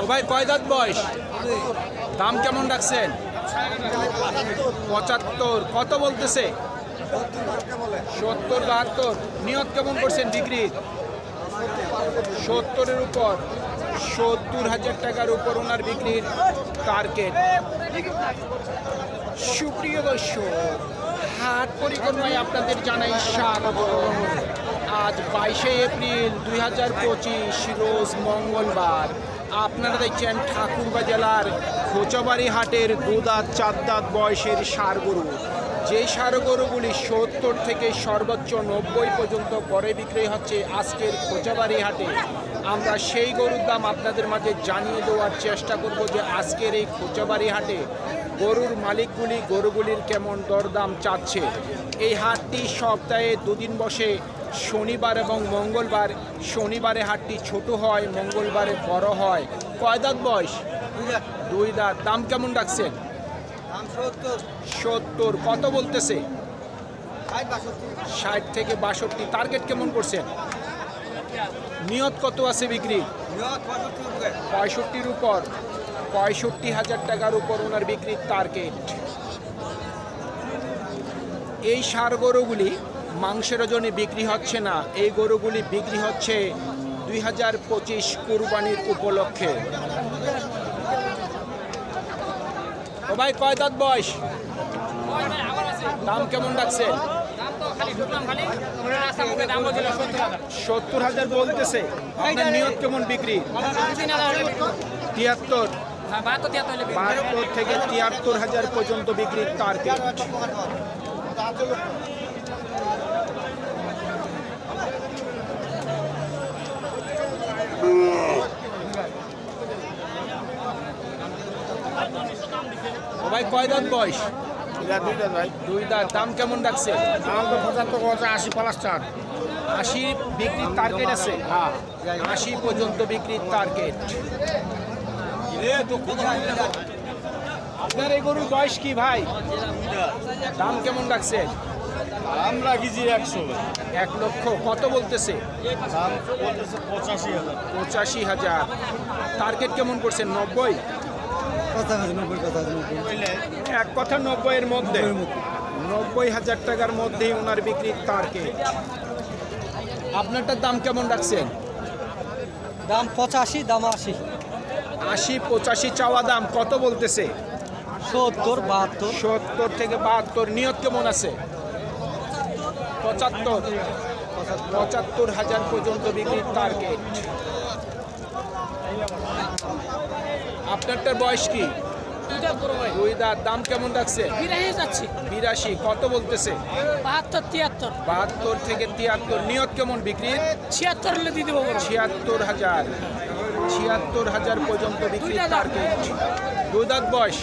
ও ভাই, কয় দাঁত বয়স? দাম কেমন রাখছেন? পঁচাত্তর। কত বলতেছে? সত্তর, বাহাত্তর। নিয়ত কেমন করছেন বিক্রি সত্তরের উপর। সত্তর হাজার টাকার উপর ওনার বিক্রির টার্গেট সুপ্রিয় দর্শক, হাট পরিক্রমায় আপনাদের জানাই স্বাগত। আজ বাইশে এপ্রিল দুই হাজার পঁচিশ, রোজ মঙ্গলবার। আপনারা দেখছেন ঠাকুরবা জেলার খোঁচাবাড়ি হাটের দুদাঁত চার দাঁত বয়সের সার গরু যে সার গরুগুলি সত্তর থেকে সর্বোচ্চ নব্বই পর্যন্ত গড়ে বিক্রি হচ্ছে আজকের খোঁচাবাড়ি হাটে। আমরা সেই গরুর দাম আপনাদের মাঝে জানিয়ে দেওয়ার চেষ্টা করব যে আজকের এই খোঁচাবাড়ি হাটে গরুর মালিকগুলি গরুগুলির কেমন দরদাম চাচ্ছে। এই হাটটি সপ্তাহে দুদিন বসে শনিবার এবং মঙ্গলবার শনিবারে হাটটি ছোট হয় মঙ্গলবারে বড় হয়। কয় দাঁত বয়স? দুই দাঁত। দাম কেমন রাখছেন? সত্তর। কত বলতেছে? ষাট থেকে বাষট্টি। টার্গেট কেমন করছেন? নিয়ত কত আছে বিক্রি? পঁয়ষট্টির উপর। পঁয়ষট্টি হাজার টাকার উপর ওনার বিক্রির টার্গেট। এই সার গরুগুলি মাংসের ওজনে বিক্রি হচ্ছে না। এই গরুগুলি বিক্রি হচ্ছে দুই হাজার পঁচিশ কুরবানির উপলক্ষে। ও ভাই, কয় দাঁত বয়স? দাম কেমন রাখছেন সত্তর হাজার বলতেছে। আপনার নিয়ত কেমন বিক্রি? তিয়াত্তর। বাহাত্তর থেকে তিয়াত্তর হাজার পর্যন্ত বিক্রির টার্গেট ভাই কয় দাঁত বয়স? দুইটা ভাই। দুই দাঁত। দাম কেমন রাখছে দাম তো পঁচাত্তর কথা আশি প্লাস চার। আশি বিক্রির টার্গেট আছে? আশি পর্যন্ত বিক্রির টার্গেট আপনার এই গরুর বয়স কি ভাই? দাম কেমন রাখছেন আমরা কেজি একশো। এক লক্ষ কত বলতেছে? দাম বলতেছে পঁচাশি হাজার। পঁচাশি হাজার। টার্গেট কেমন করছেন? নব্বই? এক কথা নব্বইয়ের মধ্যে। নব্বই হাজার টাকার মধ্যেই ওনার বিক্রির টার্গেট আপনারটার দাম কেমন রাখছেন? দাম পঁচাশি দাম আশি। আশি পঁচাশি চাওয়া দাম কত বলতেছে? সত্তর বাহাত্তর। সত্তর থেকে বাহাত্তর। নিয়ত কেমন আছে? পঁচাত্তর। পঁচাত্তর হাজার পর্যন্ত বিক্রির টার্গেট আপনারটার বয়স কি? দুই দাম কেমন রাখছে? বিরাশি কত বলতেছে? বাহাত্তর তিয়াত্তর। বাহাত্তর থেকে তিয়াত্তর নিয়ত কেমন বিক্রির? ছিয়াত্তর হলে দিয়ে দেবো ছিয়াত্তর হাজার। ছিয়াত্তর হাজার পর্যন্ত বিক্রির টার্গেট দুই বয়স।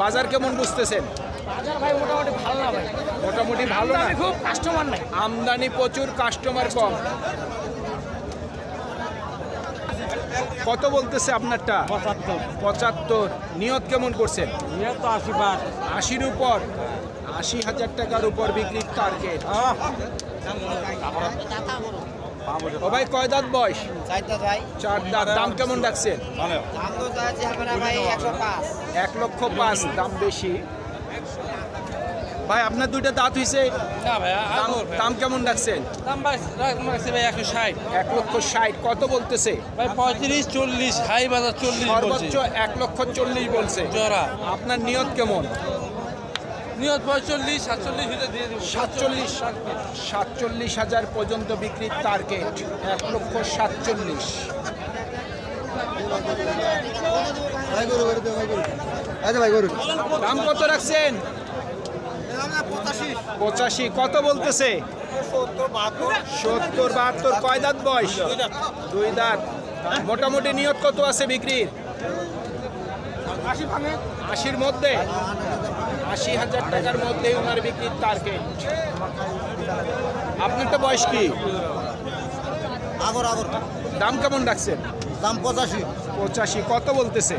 বাজার কেমন বুঝতেছেন? বাজার ভাই মোটামুটি ভালো না ভাই? মোটামুটি ভালো না? খুব কাস্টমার নাই। আমদানি প্রচুর কাস্টমার কম। কত বলতেছে আপনারটা? পঁচাত্তর। পঁচাত্তর। নিয়ত কেমন করছেন? নিয়ে তো আশি আশির উপর? আশি হাজার টাকার উপর বিক্রির টার্গেট ও ভাই কয় দাঁত বয়স? চার দাঁত দাম কেমন রাখছেন? এক লক্ষ পাঁচ দাম বেশি। ভাই আপনার দুইটা দাঁত হয়েছে দাম দাম কেমন রাখছেন? দাম ভাই ভাই একশো ষাট। এক লক্ষ ষাট কত বলতেছে? ভাই পঁয়ত্রিশ চল্লিশ হাই বাজার চল্লিশ সর্বোচ্চ এক লক্ষ চল্লিশ বলছে। জরা আপনার নিয়ত কেমন? নিয়ত পঁয়তাল্লিশ সাতচল্লিশ দিয়ে দেবো। সাতচল্লিশ সাতচল্লিশ হাজার পর্যন্ত বিক্রির টার্গেট এক লক্ষ সাতচল্লিশ। দাম কত রাখছেন? পঁচাশি। কত বলতেছে? সত্তর বাহাত্তর কয় দাঁত বয়স? দুই দাঁত। মোটামুটি নিয়ত কত আছে বিক্রির? আশির মধ্যে? আশি হাজার টাকার মধ্যে ওনার বিক্রির টার্গেট আপনারটা বয়স কি? আগর আগর। দাম কেমন রাখছেন? দাম পঁচাশি। পঁচাশি কত বলতেছে?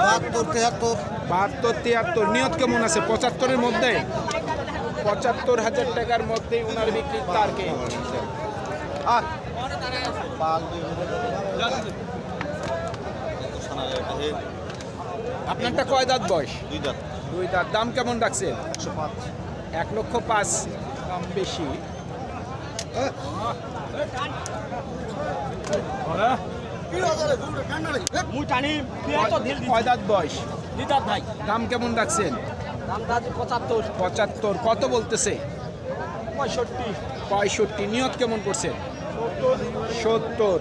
বাহাত্তর তেহাত্তর। বাহাত্তর তিয়াত্তর নিয়ত কেমন আছে? পঁচাত্তরের মধ্যে? পঁচাত্তর হাজার টাকার মধ্যেই ওনার বিক্রির টার্গেট আপনারটা কয় দাঁত বয়স? দুই দাঁত। দুই দাঁত। দাম কেমন পাঁচ। এক লক্ষ পাঁচ। দাম বেশি। কয় দাঁত বয়স? দিদার ভাই। দাম কেমন রাখছেন? পঁচাত্তর। কত বলতেছে? পঁয়ষট্টি। পঁয়ষট্টি নিয়ত কেমন করছে? সত্তর।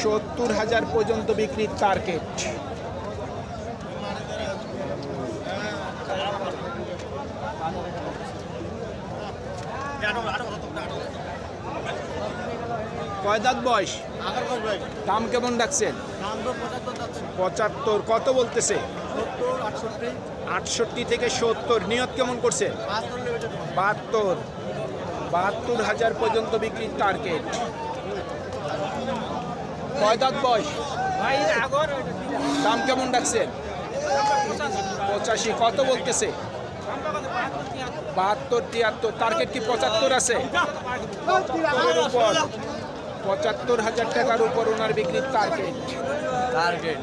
সত্তর হাজার পর্যন্ত বিক্রির টার্গেট কয় দাঁত বয়স? দাম কেমন ডাকছেন পঁচাত্তর কত বলতেছে? আটষট্টি থেকে সত্তর। নিয়ত কেমন করছে? বাহাত্তর। বাহাত্তর হাজার পর্যন্ত বিক্রির টার্গেট কয় দাঁত বয়স? দাম কেমন ডাকছেন পঁচাশি। কত বলতেছে? বাহাত্তর তিয়াত্তর। টার্গেট কি পঁচাত্তর আছে? উপর। পঁচাত্তর হাজার টাকার উপর ওনার বিক্রির টার্গেট টার্গেট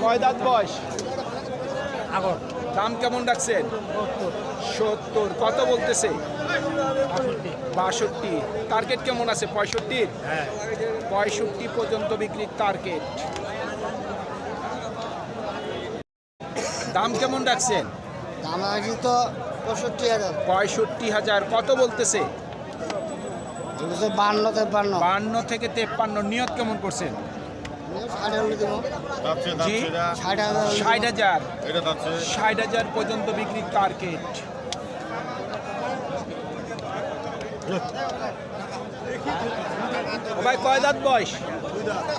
কয় দাঁত বয়স? আগর। দাম কেমন রাখছেন? সত্তর। কত বলতেছে? বাষট্টি। টার্গেট কেমন আছে? পঁয়ষট্টির? পঁয়ষট্টি পর্যন্ত বিক্রির টার্গেট দাম কেমন রাখছেন? দাম তো পঁয়ষট্টি হাজার। পঁয়ষট্টি হাজার। কত বলতেছে? বান্ন থেকে তেপ্পান্ন। নিয়ত কেমন করছেন? জি। ষাট হাজার। ষাট হাজার। পর্যন্ত টার্গেট ভাই কয় দাঁত বয়স?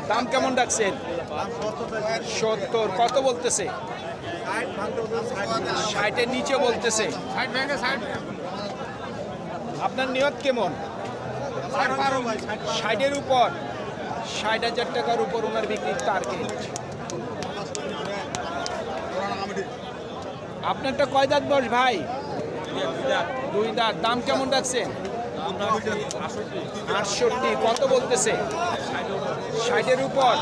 দাম কেমন রাখছেন? সত্তর। কত বলতেছে? ষাটের নিচে বলতেছে। আপনার নিয়ত কেমন? ষাটের উপর। ষাট হাজার টাকার উপর ওনার বিক্রির টার্গেট আপনারটা কয় দাঁত বয়স ভাই? দুই দাঁত। দাম কেমন রাখছেন আটষট্টি। কত বলতেছে? ষাটের উপর।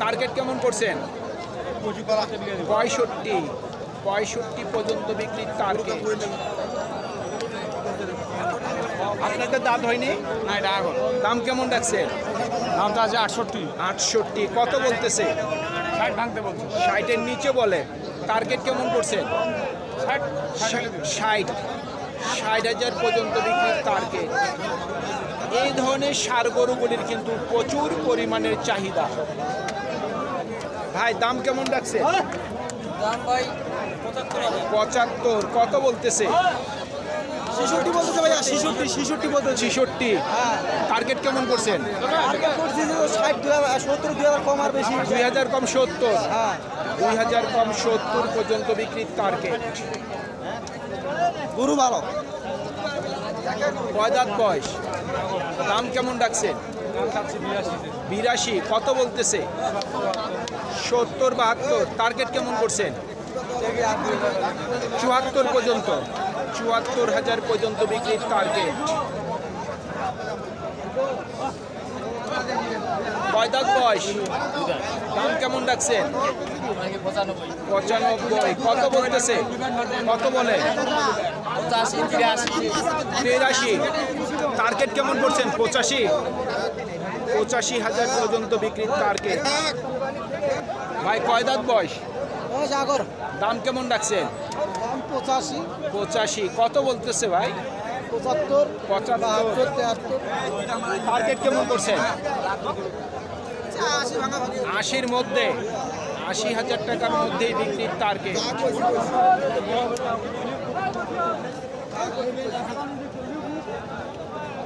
টার্গেট কেমন করছেন? পঁয়ষট্টি। পঁয়ষট্টি পর্যন্ত বিক্রির টার্গেট আপনারটা দাঁত হয়নি? না দাম কেমন রাখছেন দামটা আছে আটষট্টি। আটষট্টি কত বলতেছে? ষাট ভাঙতে বলছে। ষাটের নিচে বলে। টার্গেট কেমন করছেন ষাট ষাট। ষাট। হাজার পর্যন্ত বিক্রির টার্গেট এই ধরনের সার গরুগুলির কিন্তু প্রচুর পরিমাণের চাহিদা। ভাই দাম কেমন রাখছে? দাম ভাই পঁচাত্তর পঁচাত্তর কত বলতেছে? ছেষট্টি বলতেছে ভাইয়া ছেষট্টি ছেষট্টি বলতে ছেষট্টি। হ্যাঁ। টার্গেট কেমন করছেন? টার্গেট করছি যে ষাট দুই হাজার সত্তর দুই হাজার কম আর বেশি। দুই হাজার কম সত্তর। হ্যাঁ। দুই হাজার কম সত্তর পর্যন্ত বিক্রির টার্গেট গরু ভালো। কয় দাঁত বয়স? দাম কেমন রাখছেন বিরাশি। কত বলতেছে? সত্তর বাহাত্তর। টার্গেট কেমন করছেন? চুয়াত্তর পর্যন্ত। চুয়াত্তর হাজার পর্যন্ত বিক্রির টার্গেট কয় বয়স? দাম কেমন রাখছেন পঁচানব্বই। কত বলতেছে? কত বলে? তেরাশি। টার্গেট কেমন করছেন? পঁচাশি? পঁচাশি হাজার পর্যন্ত বিক্রির টার্গেট ভাই কয় দাঁত বয়স দাম কেমন দাম পঁচাশি। পঁচাশি। কত বলতেছে ভাই? পঁচাত্তর পঁচাত্তর। তেহাত্তর। টার্গেট কেমন করছেন? আশির মধ্যে। আশি হাজার টাকার মধ্যেই বিক্রির টার্গেট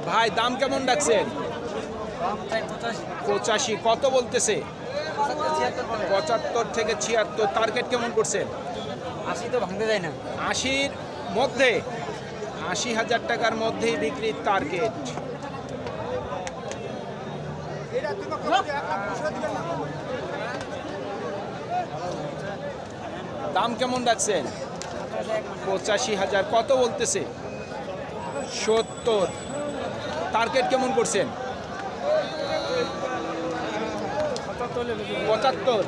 ভাই দাম কেমন রাখছেন পঁচাশি। কত বলতেছে? পঁচাত্তর থেকে ছিয়াত্তর। টার্গেট কেমন করছেন? আশি তো ভাঙতে যায় না। আশির মধ্যে, আশি হাজার টাকার মধ্যেই বিক্রির টার্গেট দাম কেমন রাখছেন? পঁচাশি হাজার, কত বলতেছে? সত্তর। টার্গেট কেমন করছেন? পঁচাত্তর।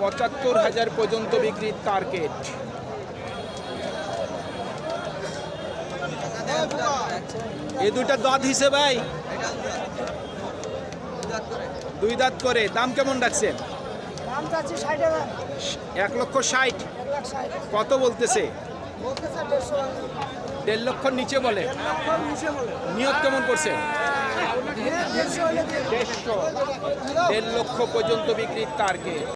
পঁচাত্তর হাজার পর্যন্ত বিক্রির টার্গেট এই দুইটা দাঁত হিসেবে ভাই। দুই দাঁত করে। দাম কেমন রাখছেন? হাজার। এক লক্ষ ষাট। কত বলতেছে? দেড় লক্ষর নিচে বলে। নিচে বলে। নিয়ত কেমন করছে? দেড়শো দেড় লক্ষ পর্যন্ত বিক্রির টার্গেট